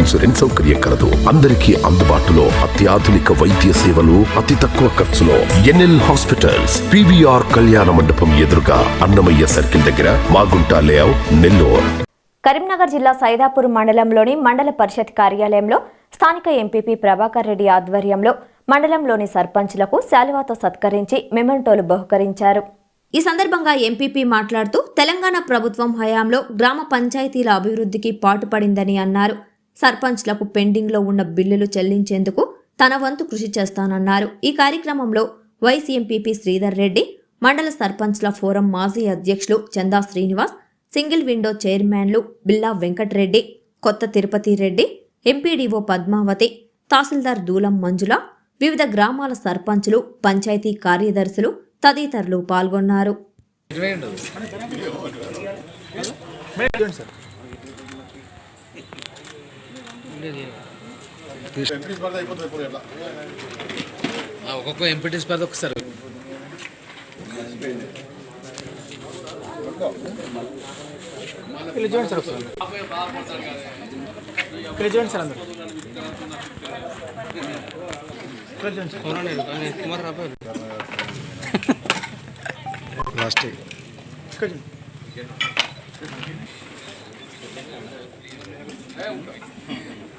Insurance సౌకర్యం కలదు. అందరికీ అందుబాటులో అత్యాధునిక వైద్య సేవలు అతి తక్కువ ఖర్చులో ఎన్ఎల్ హాస్పిటల్స్ పివిఆర్ కళ్యాణ మండపం ఎదురుగా అన్నమయ్య సర్కిల్ దగ్గర మాగుంట లేఅవుట్ నెల్లూరు. కరీంనగర్ జిల్లా సైదాపూర్ మండలంలోని మండల పరిషత్ కార్యాలయంలో స్థానిక ఎంపీపీ ప్రభాకర్ రెడ్డి ఆధ్వర్యంలో మండలంలోని సర్పంచ్లకు శాలువాతో సత్కరించి మెమెంటోలు బహుకరించారు. ఈ సందర్భంగా ఎంపీపీ మాట్లాడుతూ తెలంగాణ ప్రభుత్వం హయాంలో గ్రామ పంచాయతీల అభివృద్ధికి పాటుపడిందని అన్నారు. సర్పంచ్లకు పెండింగ్లో ఉన్న బిల్లులు చెల్లించేందుకు తన వంతు కృషి చేస్తానన్నారు. ఈ కార్యక్రమంలో వైస్ ఎంపీపీ శ్రీధర్ రెడ్డి మండల సర్పంచ్ల ఫోరం మాజీ అధ్యక్షులు చందా శ్రీనివాస్ సింగిల్ విండో చైర్మన్లు బిల్లా వెంకటరెడ్డి కొత్త తిరుపతి రెడ్డి ఎంపీడీఓ పద్మావతి తహసీల్దార్ దూలం మంజుల వివిధ గ్రామాల సర్పంచులు పంచాయతీ కార్యదర్శులు తదితరులు పాల్గొన్నారు. ఒక్కొక్క ఎంపీటీ స్పర్ధ ఒకసారి. పిలిచేయండి సార్ ఒకసారి. పిలిచేయండి సార్ అందరు. ప్లాస్టిక్ ఇక్కడ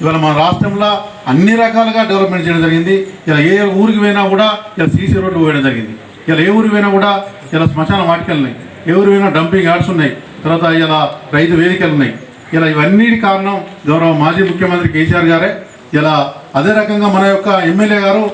ఇవాళ మన రాష్ట్రంలో అన్ని రకాలుగా డెవలప్మెంట్ చేయడం జరిగింది. ఇలా ఏ ఊరికి పోయినా కూడా ఇలా సీసీ రోడ్లు పోయడం జరిగింది. ఇలా ఏ ఊరికి పోయినా కూడా ఇలా శ్మశాన వాటికలు ఉన్నాయి. ఏ పోయినా డంపింగ్ యార్డ్స్ ఉన్నాయి. తర్వాత ఇలా రైతు వేదికలు ఉన్నాయి. ఇలా ఇవన్నిటి కారణం గౌరవ మాజీ ముఖ్యమంత్రి కేసీఆర్ గారే. ఇలా అదే రకంగా మన యొక్క ఎమ్మెల్యే గారు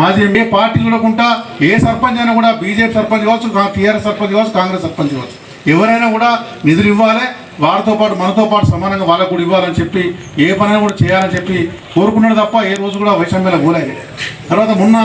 మాజీ ఏ పార్టీ చూడకుండా ఏ సర్పంచ్ అయినా కూడా బీజేపీ సర్పంచ్ కావచ్చు టీఆర్ఎస్ సర్పంచ్ కావచ్చు కాంగ్రెస్ సర్పంచ్ కావచ్చు. ఎవరైనా కూడా నిధులు ఇవ్వాలి వారితో పాటు మనతో పాటు సమానంగా వాళ్ళకు కూడా ఇవ్వాలని చెప్పి ఏ పనైనా కూడా చేయాలని చెప్పి కోరుకున్నాడు తప్ప ఏ రోజు కూడా వైషమ్యాల గోలేదు. తర్వాత మొన్న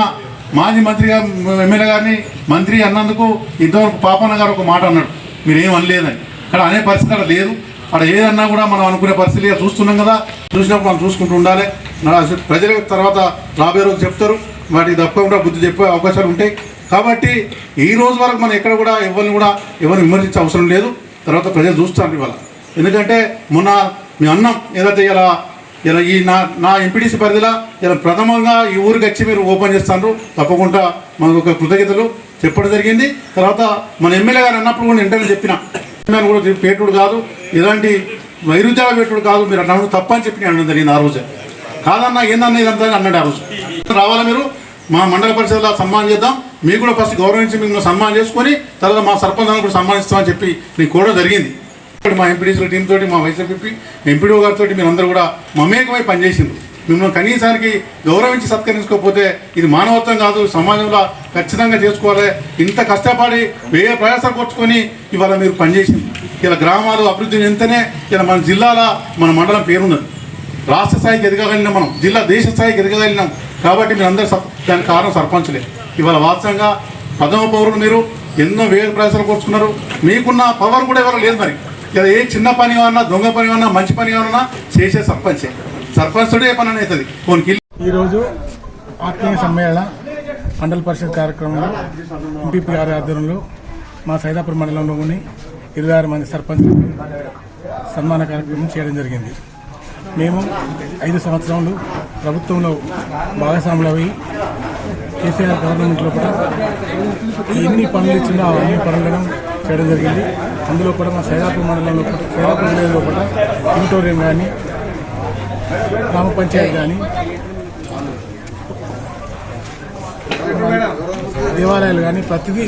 మాజీ మంత్రిగా ఎమ్మెల్యే గారిని మంత్రి అన్నందుకు ఇంతవరకు పాపన్న గారు ఒక మాట అన్నాడు. మీరు ఏం అనలేదని. అక్కడ అనే పరిస్థితి అక్కడ లేదు. అక్కడ ఏదన్నా కూడా మనం అనుకునే పరిస్థితి చూస్తున్నాం కదా చూసినప్పుడు మనం చూసుకుంటూ ఉండాలి. నా ప్రజల తర్వాత రాబోయే రోజు చెప్తారు. వాటికి తప్పకుండా బుద్ధి చెప్పే అవకాశాలు ఉంటాయి. కాబట్టి ఈ రోజు వరకు మనం ఎక్కడ కూడా ఎవరిని కూడా ఎవరిని విమర్శించే అవసరం లేదు. తర్వాత ప్రజలు చూస్తారు ఇవాళ. ఎందుకంటే మొన్న మీ అన్నం ఏదైతే ఇలా ఇలా ఈ నా నా ఎంపీటీసీ పరిధిలో ఇలా ప్రథమంగా ఈ ఊరికి వచ్చి మీరు ఓపెన్ చేస్తారు తప్పకుండా మనకు ఒక కృతజ్ఞతలు. చెప్పడం జరిగింది. తర్వాత మన ఎమ్మెల్యే గారు అన్నప్పుడు కూడా ఇంటర్వ్యూ చెప్పిన. ఎమ్మెల్యే కూడా పేటుడు కాదు. ఇలాంటి వైరుధ్యాల పేటుడు కాదు. మీరు అన్నప్పుడు తప్పని చెప్పి అనడం జరిగింది ఆ రోజే. కాదన్నా ఏందన్నా ఇదంతా అని అన్నాడు ఆ రోజు. రావాలా మీరు? మా మండల పరిషత్లో సన్మానం చేద్దాం. మీకు కూడా ఫస్ట్ గౌరవించి మిమ్మల్ని సన్మానం చేసుకొని తర్వాత మా సర్పంచ్ కూడా సన్మానిస్తామని చెప్పి మీకు కూడా జరిగింది. ఇప్పుడు మా ఎంపీడీసీల టీం తోటి మా వైఎస్ఆర్పీ ఎంపీడీఓ గారితో మీరు అందరూ కూడా మమేకమై పనిచేసింది మిమ్మల్ని కనీసానికి గౌరవించి సత్కరించుకోకపోతే ఇది మానవత్వం కాదు సమాజంలో ఖచ్చితంగా చేసుకోవాలి. ఇంత కష్టపడి వేరే ప్రయాసాలు కూర్చుకొని ఇవాళ మీరు పనిచేసింది ఇలా గ్రామాలు అభివృద్ధి చెందితేనే ఇలా మన జిల్లాల మన మండలం పేరున్నది. రాష్ట్ర స్థాయికి ఎదగగలిగినాం మనం జిల్లా దేశ స్థాయికి ఎదగగలిగినాం. కాబట్టి మీరు అందరూ సప్- దానికి కారణం సర్పంచులే. ఇవాళ వాస్తవంగా ప్రథమ పౌరులు మీరు ఎన్నో వేల ప్రయాసాలు కూర్చుకున్నారు. మీకున్న పవర్ కూడా ఎవరు లేదు మరి. ఇలా ఏ చిన్న పని కావన్నా దొంగ పని కావన్నా మంచి పని అన్నా చేసే సర్పంచే. సర్పంచుడే ఏ పని అవుతుంది ఈరోజు ఆత్మీయ సమ్మేళన మండల పరిషత్ కార్యక్రమంలో ఎంపీపీ గారి ఆధ్వర్యంలో మా సైదాపురం మండలంలోని ఇరవై ఆరు మంది సర్పంచ్ సన్మాన కార్యక్రమం చేయడం జరిగింది. మేము ఐదు సంవత్సరాలు ప్రభుత్వంలో భాగస్వాములు అయ్యి కేసీఆర్ గవర్నమెంట్లో కూడా ఎన్ని పనులు ఇచ్చినా అవన్నీ పనులను చేయడం జరిగింది. అందులో కూడా మా సైదాపూర్ మండలంలో కూడా సైదాపూర్ మండలంలో కూడా ఆడిటోరియం కానీ గ్రామ పంచాయతీ కానీ దేవాలయాలు కానీ ప్రతిదీ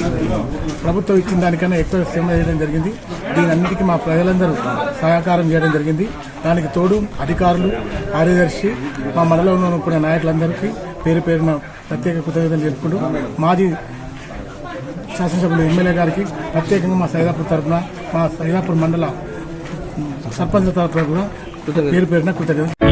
ప్రభుత్వం ఇచ్చిన దానికన్నా ఎక్కువ శ్రమ చేయడం జరిగింది. దీని అన్నిటికీ మా ప్రజలందరూ సహకారం చేయడం జరిగింది. దానికి తోడు అధికారులు కార్యదర్శి మా మండలంలో ఉన్న నాయకులందరికీ పేరు పేరున ప్రత్యేక కృతజ్ఞతలు చెప్పుకుంటూ మాజీ శాసనసభ్యులు ఎమ్మెల్యే గారికి ప్రత్యేకంగా మా సైదాపూర్ తరఫున మా సైదాపూర్ మండల సర్పంచ్ తరఫున కూడా పేరు పేరున కృతజ్ఞతలు